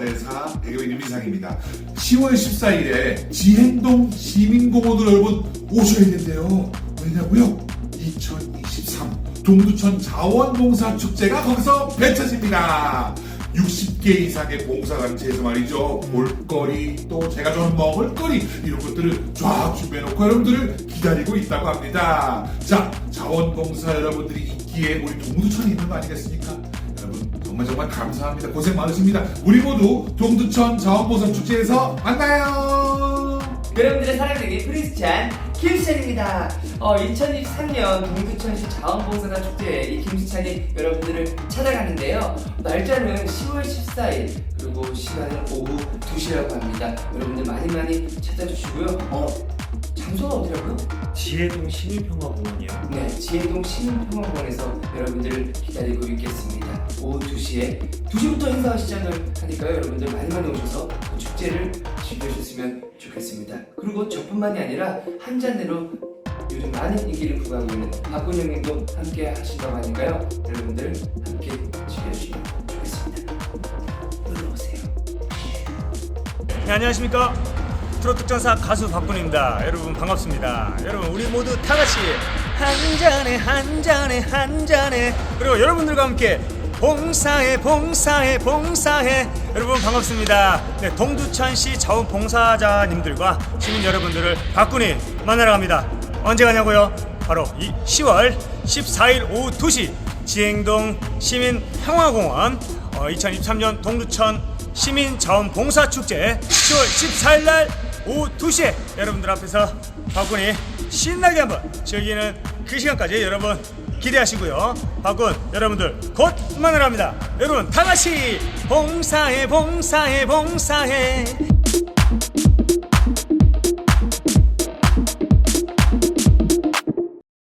대사 개그맨 민상입니다. 10월 14일에 지행동 시민공원으로 여러분 오셔야겠는데요. 왜냐고요? 2023 동두천 자원봉사 축제가 거기서 펼쳐집니다. 60개 이상의 봉사단체에서 말이죠. 볼거리, 또 제가 좀 먹을거리, 이런 것들을 쫙 준비해놓고 여러분들을 기다리고 있다고 합니다. 자, 자원봉사 여러분들이 있기에 우리 동두천에 있는 거 아니겠습니까? 여러분, 정말 정말 감사합니다. 고생 많으십니다. 우리 모두 동두천 자원봉사 축제에서 만나요! 여러분들의 사랑되기 프리스찬 김수찬입니다. 어, 2023년 동두천시 자원봉사단 축제에 이 김수찬이 여러분들을 찾아가는데요. 날짜는 10월 14일 그리고 시간은 오후 2시라고 합니다. 여러분들 많이 많이 찾아주시고요. 어? 장소가 어디라고요? 지혜동 시민평화공원이요. 네, 지혜동 시민평화원에서 여러분들을 기다리고 있겠습니다. 오후 2시에 2시부터 행사가 시작을 하니까요. 여러분들 많이 많이 오셔서 그 축제를 즐겨주셨으면 좋겠습니다. 그리고 저뿐만이 아니라 한 잔으로 요즘 많은 인기를 구가하고 있는 박군 형님도 함께 하신다고 하니까요. 여러분들 함께 즐겨주시면 좋겠습니다. 놀러 오세요. 네, 안녕하십니까. 트로트 특전사 가수 박군입니다. 여러분 반갑습니다. 여러분 우리 모두 다 같이 한 잔에 한 잔에 한 잔에 그리고 여러분들과 함께 봉사해 봉사해 봉사해 여러분 반갑습니다. 네, 동두천시 자원봉사자님들과 시민 여러분들을 박군이 만나러 갑니다. 언제 가냐고요? 바로 이 10월 14일 오후 2시 지행동 시민 평화공원 어, 2023년 동두천 시민 자원봉사축제 10월 14일 날 오후 2시에 여러분들 앞에서 박군이 신나게 한번 즐기는 그 시간까지 여러분 기대하시고요. 박군 여러분들 곧 만나러 갑니다. 여러분 다 같이 봉사해 봉사해 봉사해